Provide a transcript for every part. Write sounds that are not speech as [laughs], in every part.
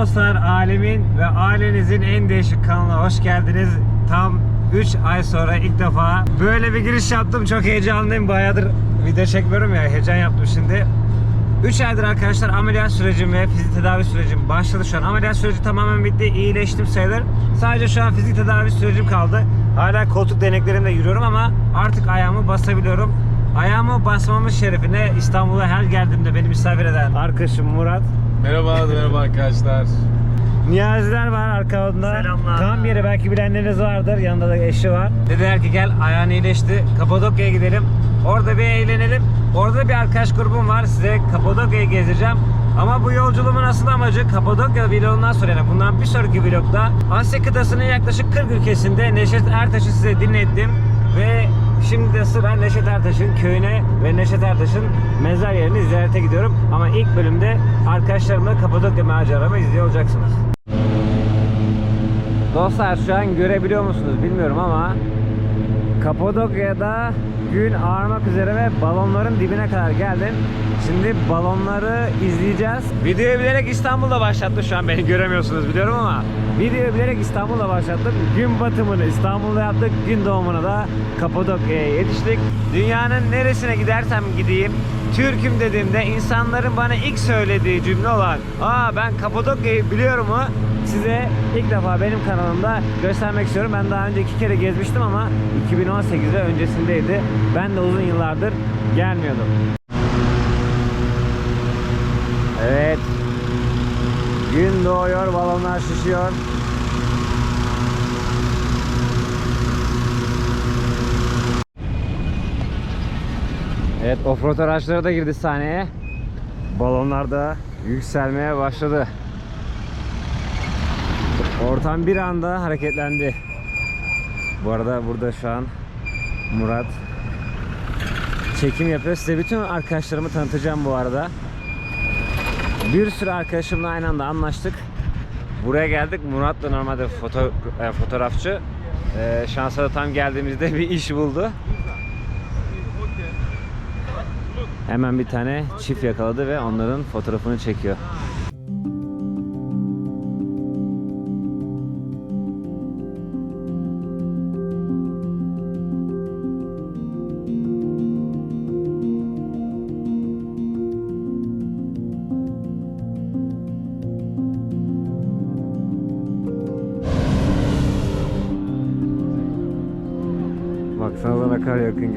dostlar, alemin ve ailenizin en değişik kanalına hoş geldiniz. Tam 3 ay sonra ilk defa böyle bir giriş yaptım. Çok heyecanlıyım. Bayağıdır video çekmiyorum ya. Heyecan yaptım şimdi. 3 aydır arkadaşlar ameliyat sürecim ve fizik tedavi sürecim başladı şu an. Ameliyat süreci tamamen bitti. İyileştim sayılır. Sadece şu an fizik tedavi sürecim kaldı. Hala koltuk deneklerimle yürüyorum ama artık ayağımı basabiliyorum. Ayağımı basmamın şerefine İstanbul'a her geldiğimde beni misafir eden arkadaşım Murat Merhaba, merhaba arkadaşlar. Niyaziler var arkamda. Selamlar. Tam yeri belki bilenleriniz vardır. Yanında da eşi var. Dediler ki gel ayağın iyileşti. Kapadokya'ya gidelim. Orada bir eğlenelim. Orada da bir arkadaş grubum var. Size Kapadokya'yı gezdireceğim. Ama bu yolculuğumun asıl amacı Kapadokya vlogundan sonra yani bundan bir sonraki vlogda Asya kıtasının yaklaşık 40 ülkesinde Neşet Ertaş'ı size dinlettim ve şimdi de sıra Neşet Ertaş'ın köyüne ve Neşet Ertaş'ın mezar yerini ziyarete gidiyorum. Ama ilk bölümde arkadaşlarımla Kapadokya maceramı izliyor olacaksınız. Dostlar şu an görebiliyor musunuz bilmiyorum ama Kapadokya'da gün ağarmak üzere ve balonların dibine kadar geldim. Şimdi balonları izleyeceğiz. Videoyu bilerek İstanbul'da başlattım şu an beni göremiyorsunuz biliyorum ama videoyu bilerek İstanbul'da başlattım. Gün batımını İstanbul'da yaptık. Gün doğumuna da Kapadokya'ya yetiştik. Dünyanın neresine gidersem gideyim Türk'üm dediğimde insanların bana ilk söylediği cümle olan Aa ben Kapadokya'yı biliyorum mu? Size ilk defa benim kanalımda göstermek istiyorum. Ben daha önce iki kere gezmiştim ama 2018 ve öncesindeydi. Ben de uzun yıllardır gelmiyordum. Evet. Gün doğuyor, balonlar şişiyor. Evet, offroad araçları da girdi sahneye. Balonlar da yükselmeye başladı. Ortam bir anda hareketlendi. Bu arada burada şu an Murat çekim yapıyor. Size bütün arkadaşlarımı tanıtacağım bu arada. Bir sürü arkadaşımla aynı anda anlaştık. Buraya geldik. Murat da normalde foto, e, fotoğrafçı. E, şansa da tam geldiğimizde [laughs] bir iş buldu. Hemen bir tane çift yakaladı ve onların fotoğrafını çekiyor.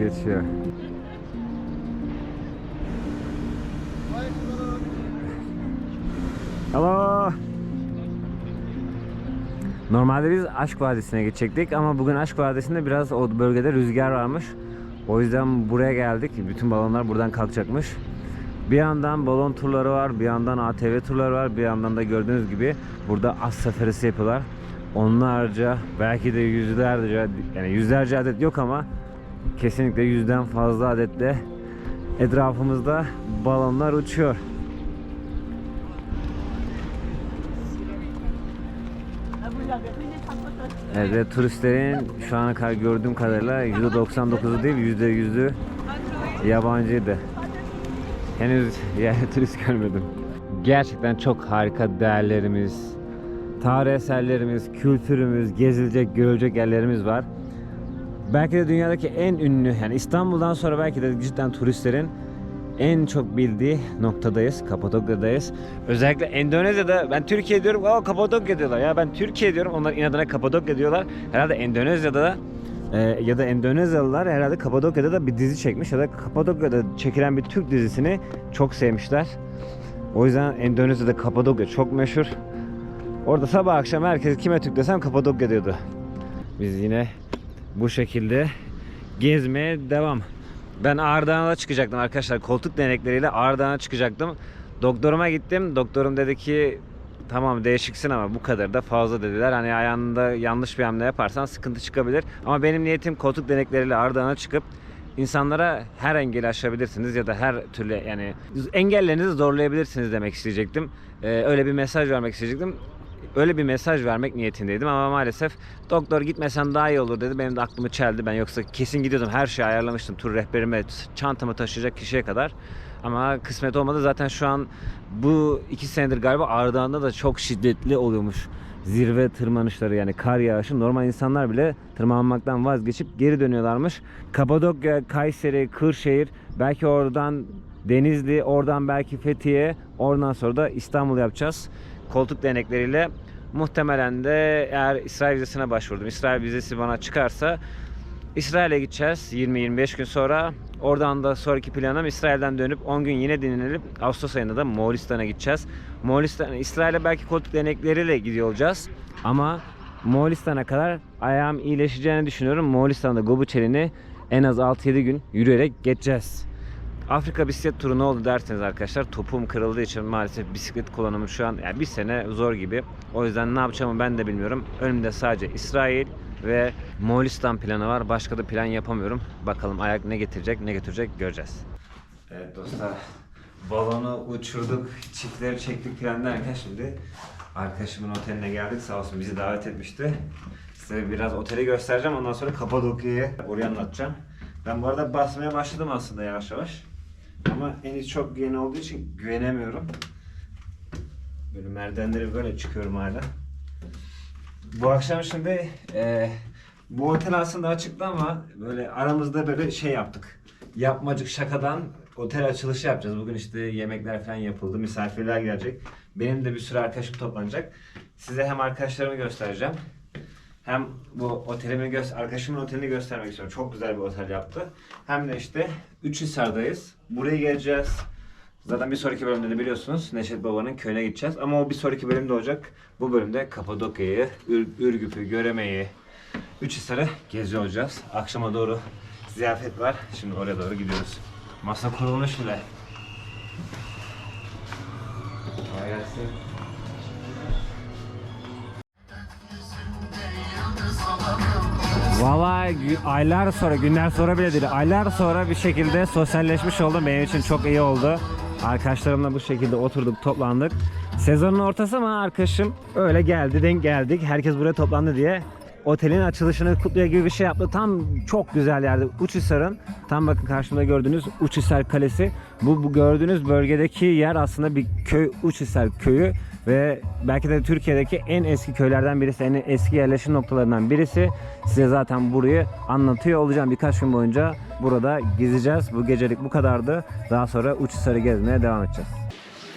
Geçiyor. Hello. Normalde biz Aşk Vadisi'ne gidecektik ama bugün Aşk Vadisi'nde biraz o bölgede rüzgar varmış. O yüzden buraya geldik. Bütün balonlar buradan kalkacakmış. Bir yandan balon turları var, bir yandan ATV turları var, bir yandan da gördüğünüz gibi burada az safarisi yapıyorlar. Onlarca, belki de yüzlerce, yani yüzlerce adet yok ama kesinlikle yüzden fazla adetle etrafımızda balonlar uçuyor. Evet ve turistlerin şu ana kadar gördüğüm kadarıyla %99'u değil %100'ü yabancıydı. Henüz yani [laughs] turist görmedim. Gerçekten çok harika değerlerimiz, tarih eserlerimiz, kültürümüz, gezilecek, görülecek yerlerimiz var. Belki de dünyadaki en ünlü yani İstanbul'dan sonra belki de cidden turistlerin en çok bildiği noktadayız. Kapadokya'dayız. Özellikle Endonezya'da ben Türkiye diyorum. Aa Kapadokya diyorlar. Ya ben Türkiye diyorum. Onlar inadına Kapadokya diyorlar. Herhalde Endonezya'da da e, ya da Endonezyalılar herhalde Kapadokya'da da bir dizi çekmiş ya da Kapadokya'da çekilen bir Türk dizisini çok sevmişler. O yüzden Endonezya'da Kapadokya çok meşhur. Orada sabah akşam herkes kime Türk desem Kapadokya diyordu. Biz yine bu şekilde gezmeye devam. Ben Ağrı'dan çıkacaktım arkadaşlar. Koltuk denekleriyle Ağrı'dan çıkacaktım. Doktoruma gittim. Doktorum dedi ki tamam değişiksin ama bu kadar da fazla dediler. Hani ayağında yanlış bir hamle yaparsan sıkıntı çıkabilir. Ama benim niyetim koltuk denekleriyle Ağrı'dan çıkıp insanlara her engeli aşabilirsiniz ya da her türlü yani engellerinizi zorlayabilirsiniz demek isteyecektim. Ee, öyle bir mesaj vermek isteyecektim. Öyle bir mesaj vermek niyetindeydim ama maalesef doktor gitmesen daha iyi olur dedi. Benim de aklımı çeldi. Ben yoksa kesin gidiyordum. Her şeyi ayarlamıştım. Tur rehberime, çantamı taşıyacak kişiye kadar. Ama kısmet olmadı. Zaten şu an bu iki senedir galiba Ardahan'da da çok şiddetli oluyormuş zirve tırmanışları yani kar yağışı normal insanlar bile tırmanmaktan vazgeçip geri dönüyorlarmış. Kapadokya, Kayseri, Kırşehir belki oradan Denizli, oradan belki Fethiye, oradan sonra da İstanbul yapacağız. Koltuk denekleriyle muhtemelen de eğer İsrail vizesine başvurdum. İsrail vizesi bana çıkarsa İsrail'e gideceğiz 20-25 gün sonra. Oradan da sonraki planım İsrail'den dönüp 10 gün yine dinlenip Ağustos ayında da Moğolistan'a gideceğiz. Moğolistan, İsrail'e belki koltuk denekleriyle gidiyor olacağız. Ama Moğolistan'a kadar ayağım iyileşeceğini düşünüyorum. Moğolistan'da Gobuçeli'ni en az 6-7 gün yürüyerek geçeceğiz. Afrika bisiklet turu ne oldu derseniz arkadaşlar topuğum kırıldığı için maalesef bisiklet kullanımı şu an yani bir sene zor gibi. O yüzden ne yapacağımı ben de bilmiyorum. Önümde sadece İsrail ve Moğolistan planı var. Başka da plan yapamıyorum. Bakalım ayak ne getirecek ne götürecek göreceğiz. Evet dostlar balonu uçurduk, çiftleri çektik falan derken şimdi arkadaşımın oteline geldik. Sağ olsun bizi davet etmişti. Size biraz oteli göstereceğim. Ondan sonra Kapadokya'yı oraya anlatacağım. Ben bu arada basmaya başladım aslında yavaş yavaş. Ama henüz çok yeni olduğu için güvenemiyorum. Böyle merdivenleri böyle çıkıyorum hala. Bu akşam şimdi e, bu otel aslında açıktı ama böyle aramızda böyle şey yaptık. Yapmacık şakadan otel açılışı yapacağız. Bugün işte yemekler falan yapıldı. Misafirler gelecek. Benim de bir sürü arkadaşım toplanacak. Size hem arkadaşlarımı göstereceğim. Hem bu otelimi göster arkadaşımın otelini göstermek istiyorum. Çok güzel bir otel yaptı. Hem de işte Üçhisar'dayız. Buraya geleceğiz. Zaten bir sonraki bölümde de biliyorsunuz Neşet Baba'nın köyüne gideceğiz. Ama o bir sonraki bölümde olacak. Bu bölümde Kapadokya'yı, Ür- Ürgüp'ü, Göreme'yi, Üçhisar'ı geziyor olacağız. Akşama doğru ziyafet var. Şimdi oraya doğru gidiyoruz. Masa kurulmuş bile. Kolay. Valla aylar sonra, günler sonra bile değil, aylar sonra bir şekilde sosyalleşmiş oldum. Benim için çok iyi oldu. Arkadaşlarımla bu şekilde oturduk, toplandık. Sezonun ortası ama arkadaşım öyle geldi, denk geldik. Herkes buraya toplandı diye otelin açılışını kutluyor gibi bir şey yaptı. Tam çok güzel yerde. Uçhisar'ın tam bakın karşımda gördüğünüz Uçhisar Kalesi. Bu, bu gördüğünüz bölgedeki yer aslında bir köy Uçhisar köyü ve belki de Türkiye'deki en eski köylerden birisi, en eski yerleşim noktalarından birisi. Size zaten burayı anlatıyor olacağım. Birkaç gün boyunca burada gezeceğiz. Bu gecelik bu kadardı. Daha sonra Uçhisar'ı gezmeye devam edeceğiz.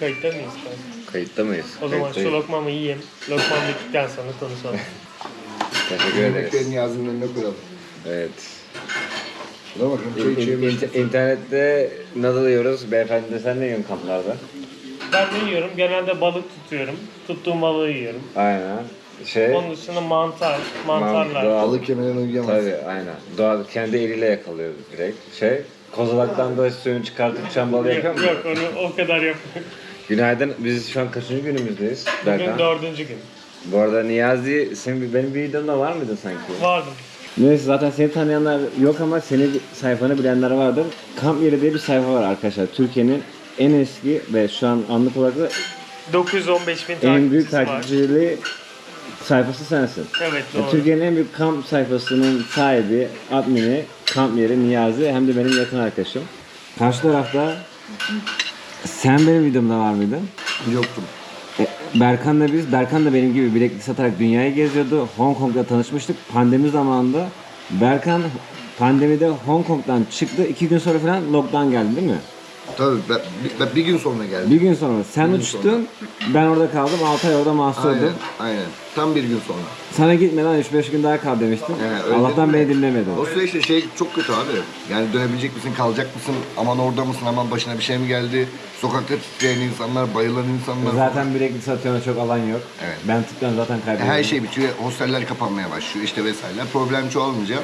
Kayıtta mıyız? Kayıtta mıyız? O zaman şu lokmamı yiyeyim. Lokmam bittikten sonra konuşalım. Teşekkür Yemekleri Niyazi'nin önüne koyalım. Evet. Bakın çay içelim. internette nadal yiyoruz. Beyefendi sen ne yiyorsun kamplarda? Ben yiyorum. Genelde balık tutuyorum. Tuttuğum balığı yiyorum. Aynen. Şey, Onun dışında mantar, mantarlar. doğal- Balık yemeden uyuyamaz. Tabii aynen. Doğal kendi eliyle yakalıyor direkt. Şey, kozalaktan da suyunu çıkartıp çambalı yapıyor Yok, mu? yok onu o kadar yapmıyorum. Günaydın. Biz şu an kaçıncı günümüzdeyiz? Bugün Berkan. dördüncü gün. Bu arada Niyazi, senin, benim bir videomda var mıydı sanki? Vardım. Neyse zaten seni tanıyanlar yok ama senin sayfanı bilenler vardır. Kamp Yeri diye bir sayfa var arkadaşlar. Türkiye'nin en eski ve şu an anlık olarak da 915 bin en büyük takipçisi var. takipçili sayfası sensin. Evet doğru. Türkiye'nin en büyük kamp sayfasının sahibi, admini, kamp yeri Niyazi hem de benim yakın arkadaşım. Karşı tarafta sen benim videomda var mıydın? Yoktum. E, Berkan'la biz, Berkan da benim gibi bileklik satarak dünyayı geziyordu. Hong Kong'da tanışmıştık. Pandemi zamanında Berkan pandemide Hong Kong'dan çıktı. iki gün sonra falan lockdown geldi değil mi? Tabii ben, bir, ben bir gün sonra geldim. Bir gün sonra sen gün uçtun, ben orada kaldım. 6 ay orada mahsur Aynen, oldum. aynen. Tam bir gün sonra. Sana gitmeden 3-5 gün daha kal demiştin. He, öyle Allah'tan dedim beni de. dinlemedin. O süreçte şey çok kötü abi. Yani dönebilecek misin, kalacak mısın? Aman orada mısın, aman başına bir şey mi geldi? Sokakta titreyen insanlar, bayılan insanlar. Zaten bileklik satıyorsun çok alan yok. Evet. Ben tıklan zaten kaybediyorum. Her şey bitiyor, hosteller kapanmaya başlıyor işte vesaireler. Problem çoğalınca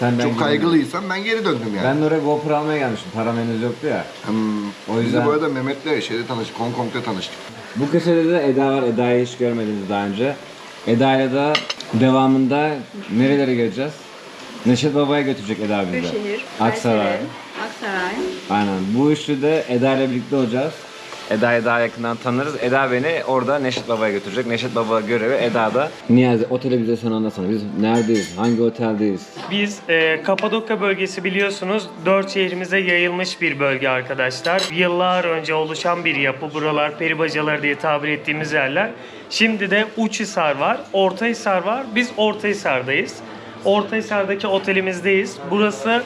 Sen ben çok gibi- kaygılıysam ben geri döndüm yani. Ben de oraya GoPro almaya gelmiştim. Param henüz yoktu ya. Hmm, O Biz yüzden- de bu arada Mehmet'le şeyde tanıştık, Hong Kong'da tanıştık. Bu köşede de Eda var. Eda'yı hiç görmediniz daha önce. Eda'yla da devamında nerelere geleceğiz? Neşet Baba'ya götürecek Eda bizi. Kırşehir, Aksaray. Kayseri, Aksaray. Aynen. Bu üçlü de Eda ile birlikte olacağız. Eda'yı daha yakından tanırız. Eda beni orada Neşet Baba'ya götürecek. Neşet Baba görevi Eda'da. Niyazi oteli bize sen anlatsana. Biz neredeyiz? Hangi oteldeyiz? Biz e, Kapadokya bölgesi biliyorsunuz dört şehrimize yayılmış bir bölge arkadaşlar. Yıllar önce oluşan bir yapı. Buralar peribacalar diye tabir ettiğimiz yerler. Şimdi de Uçhisar var, Ortahisar var. Biz Ortahisar'dayız. Ortahisar'daki otelimizdeyiz. Burası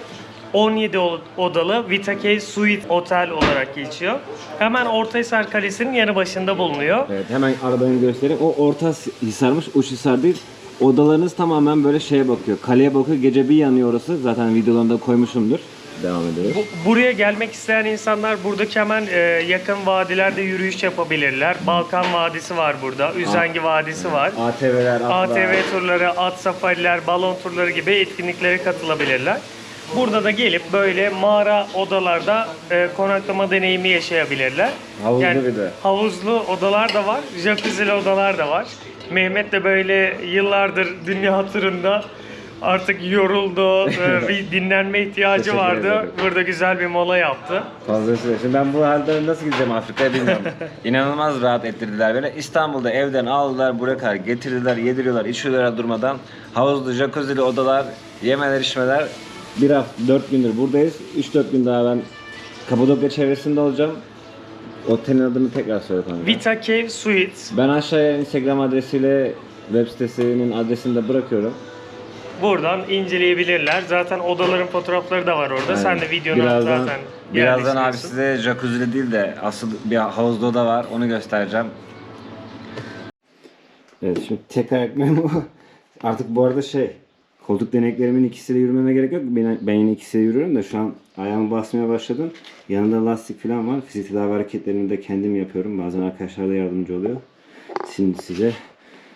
17 o- odalı Vitake Suite Otel olarak geçiyor. Hemen Ortahisar Kalesi'nin yanı başında bulunuyor. Evet hemen arabanı göstereyim. O orta hisarmış, uç hisar değil. Odalarınız tamamen böyle şeye bakıyor. Kaleye bakıyor. Gece bir yanıyor orası. Zaten videolarında koymuşumdur. Devam ediyoruz. Bu- buraya gelmek isteyen insanlar buradaki hemen e, yakın vadilerde yürüyüş yapabilirler. Balkan Vadisi var burada, Üzengi Vadisi var. ATV'ler, atlar. ATV turları, at safariler, balon turları gibi etkinliklere katılabilirler. Burada da gelip böyle mağara odalarda e, konaklama deneyimi yaşayabilirler. Havuzlu bir de. Havuzlu odalar da var, jacuzzi'li odalar da var. Mehmet de böyle yıllardır dünya turunda artık yoruldu, e, [laughs] bir dinlenme ihtiyacı Teşekkür vardı. ederim. Burada güzel bir mola yaptı. Fazlasıyla. Şimdi ben bu halde nasıl gideceğim Afrika'ya bilmiyorum. [laughs] İnanılmaz rahat ettirdiler beni. İstanbul'da evden aldılar, buraya kadar getirdiler, yediriyorlar, içiyorlar durmadan. Havuzlu, jacuzzi'li odalar, yemeler, içmeler. Bir hafta, dört gündür buradayız. Üç dört gün daha ben Kapadokya çevresinde olacağım. Otelin adını tekrar söyle kanka. Vita Cave Suites. Ben aşağıya Instagram adresiyle web sitesinin adresini de bırakıyorum. Buradan inceleyebilirler. Zaten odaların fotoğrafları da var orada. Sen de videonu birazdan, zaten birazdan abi size jacuzzi'li değil de asıl bir havuzda oda var. Onu göstereceğim. Evet şimdi tekrar ekmeğim bu. [laughs] Artık bu arada şey koltuk deneklerimin ikisiyle yürümeme gerek yok. Ben, ben yine ikisiyle yürüyorum da şu an ayağımı basmaya başladım. Yanında lastik falan var. Fizik tedavi hareketlerini de kendim yapıyorum. Bazen arkadaşlar da yardımcı oluyor. Şimdi size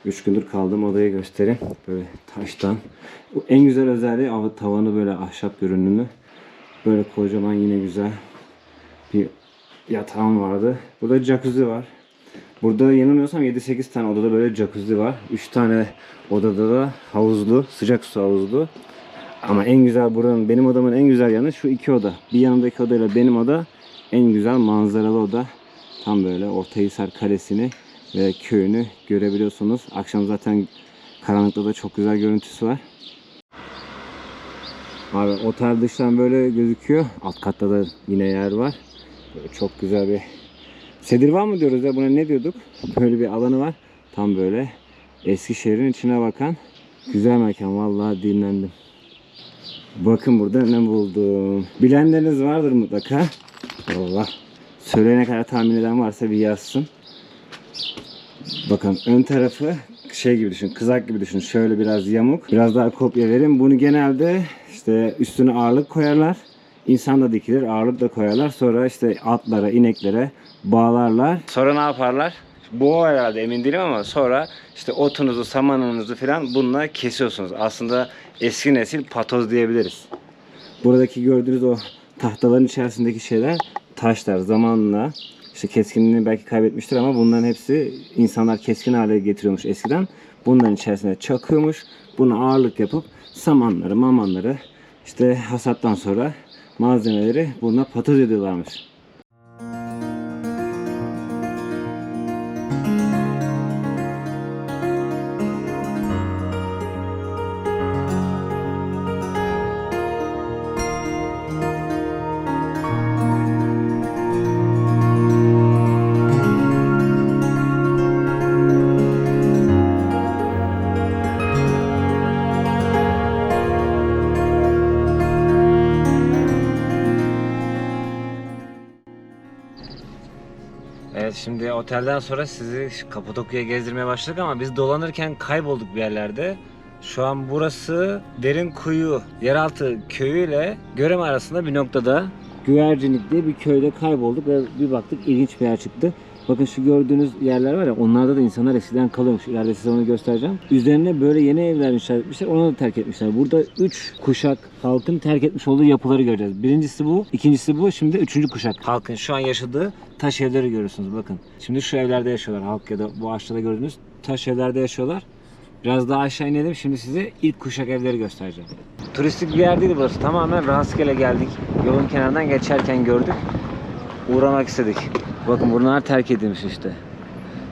3 gündür kaldığım odayı göstereyim. Böyle taştan. Bu en güzel özelliği av- tavanı böyle ahşap görünümlü. Böyle kocaman yine güzel bir yatağım vardı. Burada jacuzzi var. Burada yanılmıyorsam 7-8 tane odada böyle jacuzzi var. 3 tane odada da havuzlu, sıcak su havuzlu. Ama en güzel buranın, benim odamın en güzel yanı şu iki oda. Bir yanındaki odayla benim oda en güzel manzaralı oda. Tam böyle Ortahisar Kalesi'ni ve köyünü görebiliyorsunuz. Akşam zaten karanlıkta da çok güzel görüntüsü var. Abi otel dıştan böyle gözüküyor. Alt katta da yine yer var. Böyle çok güzel bir Sedirvan mı diyoruz ya buna ne diyorduk? Böyle bir alanı var. Tam böyle Eskişehir'in içine bakan güzel mekan. Vallahi dinlendim. Bakın burada ne buldum. Bilenleriniz vardır mutlaka. Allah. Söyleyene kadar tahmin eden varsa bir yazsın. Bakın ön tarafı şey gibi düşün, kızak gibi düşün. Şöyle biraz yamuk. Biraz daha kopya vereyim. Bunu genelde işte üstüne ağırlık koyarlar. İnsan da dikilir, ağırlık da koyarlar. Sonra işte atlara, ineklere bağlarlar. Sonra ne yaparlar? Bu o herhalde emin değilim ama sonra işte otunuzu, samanınızı falan bununla kesiyorsunuz. Aslında eski nesil patoz diyebiliriz. Buradaki gördüğünüz o tahtaların içerisindeki şeyler taşlar zamanla işte keskinliğini belki kaybetmiştir ama bunların hepsi insanlar keskin hale getiriyormuş eskiden. Bunların içerisine çakıyormuş. Bunu ağırlık yapıp samanları, mamanları işte hasattan sonra malzemeleri bununla patoz ediyorlarmış. Otelden sonra sizi Kapadokya'ya gezdirmeye başladık ama biz dolanırken kaybolduk bir yerlerde. Şu an burası Derin Kuyu yeraltı köyüyle Göreme arasında bir noktada Güvercinlik diye bir köyde kaybolduk ve bir baktık ilginç bir yer çıktı. Bakın şu gördüğünüz yerler var ya onlarda da insanlar eskiden kalıyormuş. İleride size onu göstereceğim. Üzerine böyle yeni evler inşa etmişler. Onu da terk etmişler. Burada 3 kuşak halkın terk etmiş olduğu yapıları göreceğiz. Birincisi bu, ikincisi bu, şimdi üçüncü kuşak. Halkın şu an yaşadığı taş evleri görüyorsunuz bakın. Şimdi şu evlerde yaşıyorlar halk ya da bu ağaçlarda gördüğünüz taş evlerde yaşıyorlar. Biraz daha aşağı inelim. Şimdi size ilk kuşak evleri göstereceğim. Turistik bir yer değil burası. Tamamen rastgele geldik. Yolun kenarından geçerken gördük. Uğramak istedik. Bakın bunlar terk edilmiş işte.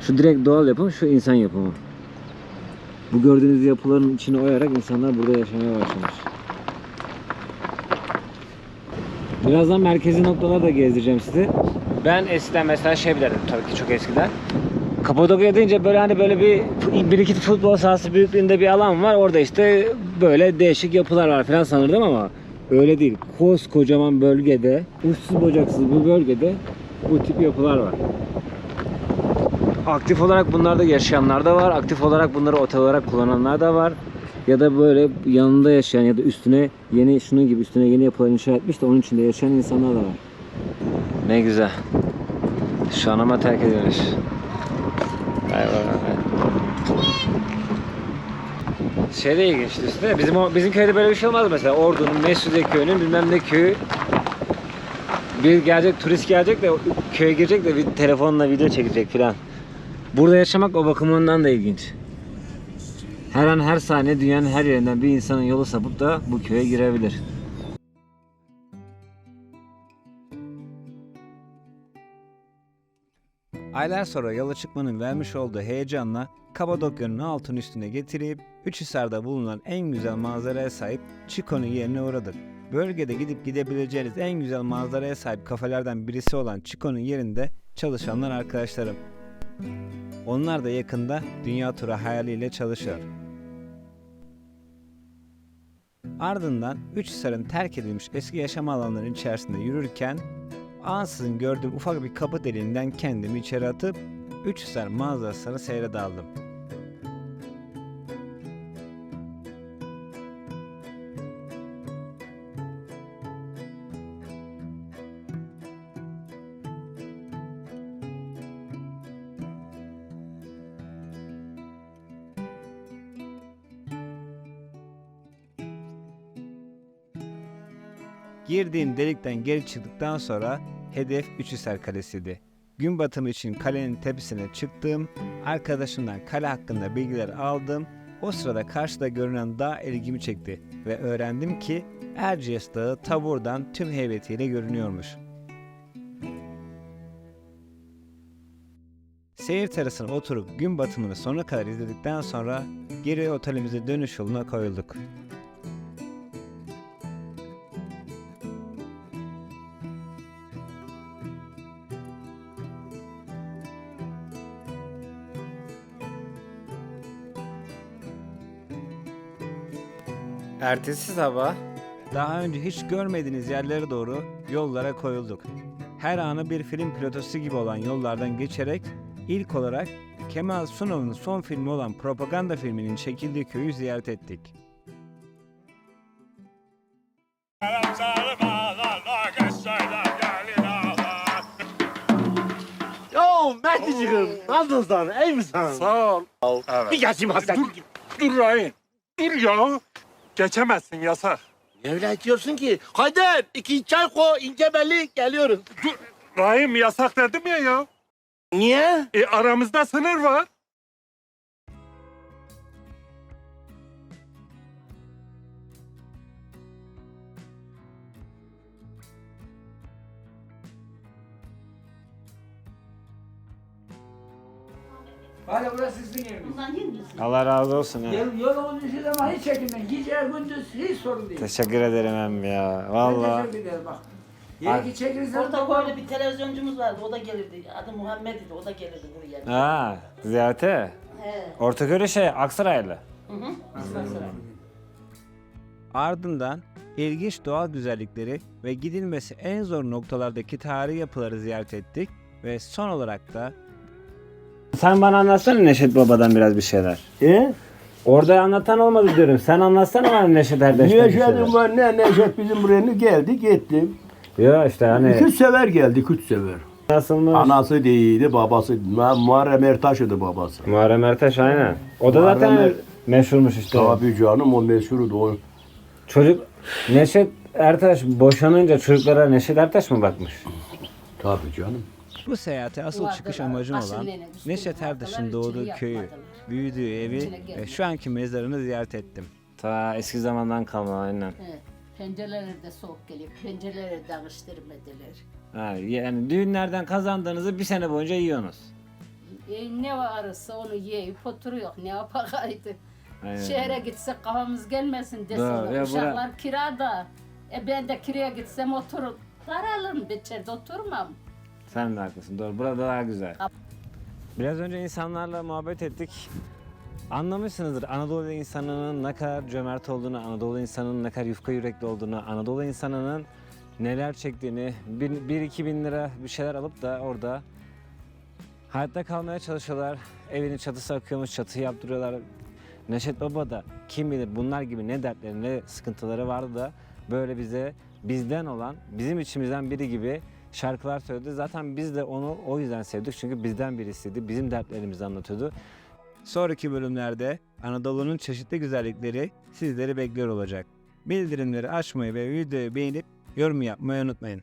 Şu direkt doğal yapım, şu insan yapımı. Bu gördüğünüz yapıların içine oyarak insanlar burada yaşamaya başlamış. Birazdan merkezi noktaları da gezdireceğim size. Ben eskiden mesela şey bilirdim tabii ki çok eskiden. Kapadokya deyince böyle hani böyle bir bir iki futbol sahası büyüklüğünde bir alan var. Orada işte böyle değişik yapılar var falan sanırdım ama öyle değil. Koskocaman bölgede, uçsuz bucaksız bu bölgede bu tip yapılar var. Aktif olarak bunlarda yaşayanlar da var. Aktif olarak bunları otel olarak kullananlar da var. Ya da böyle yanında yaşayan ya da üstüne yeni şunun gibi üstüne yeni yapılar inşa etmiş de onun içinde yaşayan insanlar da var. Ne güzel. Şu an ama terk edilmiş. Şey de ilginç işte bizim bizim köyde böyle bir şey olmaz mesela Ordu'nun Mesudiye köyünün bilmem ne köyü bir gelecek turist gelecek de köye girecek de bir telefonla video çekecek filan. Burada yaşamak o bakımından da ilginç. Her an her saniye dünyanın her yerinden bir insanın yolu sapıp da bu köye girebilir. Aylar sonra yola çıkmanın vermiş olduğu heyecanla Kapadokya'nın altın üstüne getirip Üçhisar'da bulunan en güzel manzaraya sahip Çiko'nun yerine uğradık. Bölgede gidip gidebileceğiniz en güzel manzaraya sahip kafelerden birisi olan Çiko'nun yerinde çalışanlar arkadaşlarım. Onlar da yakında dünya turu hayaliyle çalışıyor. Ardından Üçhisar'ın terk edilmiş eski yaşam alanlarının içerisinde yürürken ansızın gördüğüm ufak bir kapı deliğinden kendimi içeri atıp Üçhisar manzarasını seyre daldım. Girdiğim delikten geri çıktıktan sonra hedef Üçhisar Kalesi'ydi. Gün batımı için kalenin tepesine çıktım, arkadaşımdan kale hakkında bilgiler aldım. O sırada karşıda görünen dağ ilgimi çekti ve öğrendim ki Erciyes Dağı taburdan tüm heybetiyle görünüyormuş. Seyir terasına oturup gün batımını sonuna kadar izledikten sonra geri otelimize dönüş yoluna koyulduk. Ertesi sabah Daha önce hiç görmediğiniz yerlere doğru yollara koyulduk. Her anı bir film pilotosu gibi olan yollardan geçerek ilk olarak Kemal Sunal'ın son filmi olan Propaganda filminin çekildiği köyü ziyaret ettik. Yo Mehdi'ciğim nasılsın iyi misin? Sağ ol. Bir geçeyim hasret. Dur, dur Rahim. Dur ya. Geçemezsin yasak. Ne öyle diyorsun ki? Kader iki çay koy ince belli geliyoruz. Rahim yasak dedim ya ya. Niye? E aramızda sınır var. Hala burası sizin eviniz. Bundan yer misin? Allah razı olsun ya. Yol, yol oluşu ama hiç çekinmeyin. Gece gündüz hiç sorun değil. Teşekkür ederim emmi ya. Ben Vallahi. teşekkür ederim bak. Yere ki çekilirsen Orada böyle bir televizyoncumuz vardı. O da gelirdi. Adı Muhammed idi. O da gelirdi buraya. Ha, ziyarete. He. Ortaköy'ü şey Aksaraylı. Hı hı. Ardından ilginç doğal güzellikleri ve gidilmesi en zor noktalardaki tarihi yapıları ziyaret ettik ve son olarak da Sen bana anlatsana Neşet Baba'dan biraz bir şeyler. E? Orada anlatan olmadı diyorum. Sen anlatsana bana Neşet Erdeş'ten bir şeyler. Neşet'im var ne Neşet bizim buraya geldi gitti. Ya işte hani İki sever geldi, üç sever. nasılmış? Anası değildi, babası. Ma- Muharrem Ertaş'ıydı babası. Muharrem Ertaş aynen. O da Muharrem zaten Er- meşhurmuş işte. Tabii canım o meşhurdu o. Çocuk Neşet Ertaş boşanınca çocuklara Neşet Ertaş mı bakmış? Tabii canım. Bu seyahate asıl çıkış amacım olan Neşet Ertaş'ın doğduğu köyü, büyüdüğü evi ve şu anki mezarını ziyaret ettim. Ta eski zamandan kalma aynen. Pencereleri de soğuk geliyor. Pencereleri de kıştırmadılar. Ha, yani düğünlerden kazandığınızı bir sene boyunca yiyorsunuz. E, ne varsa onu yiyip oturuyor. Ne yapakaydı? Aynen. Şehre gitsek kafamız gelmesin Doğru, desin. ya Uşaklar kirada. E ben de kiraya gitsem oturur. Daralırım içeride oturmam. Sen de haklısın. Doğru. Burada daha güzel. Biraz önce insanlarla muhabbet ettik. Anlamışsınızdır Anadolu insanının ne kadar cömert olduğunu, Anadolu insanının ne kadar yufka yürekli olduğunu, Anadolu insanının neler çektiğini, 1-2 bin lira bir şeyler alıp da orada hayatta kalmaya çalışıyorlar. Evinin çatısı akıyormuş, çatı yaptırıyorlar. Neşet Baba da kim bilir bunlar gibi ne dertleri ne sıkıntıları vardı da böyle bize bizden olan, bizim içimizden biri gibi şarkılar söyledi. Zaten biz de onu o yüzden sevdik çünkü bizden birisiydi. Bizim dertlerimizi anlatıyordu. Sonraki bölümlerde Anadolu'nun çeşitli güzellikleri sizleri bekliyor olacak. Bildirimleri açmayı ve videoyu beğenip yorum yapmayı unutmayın.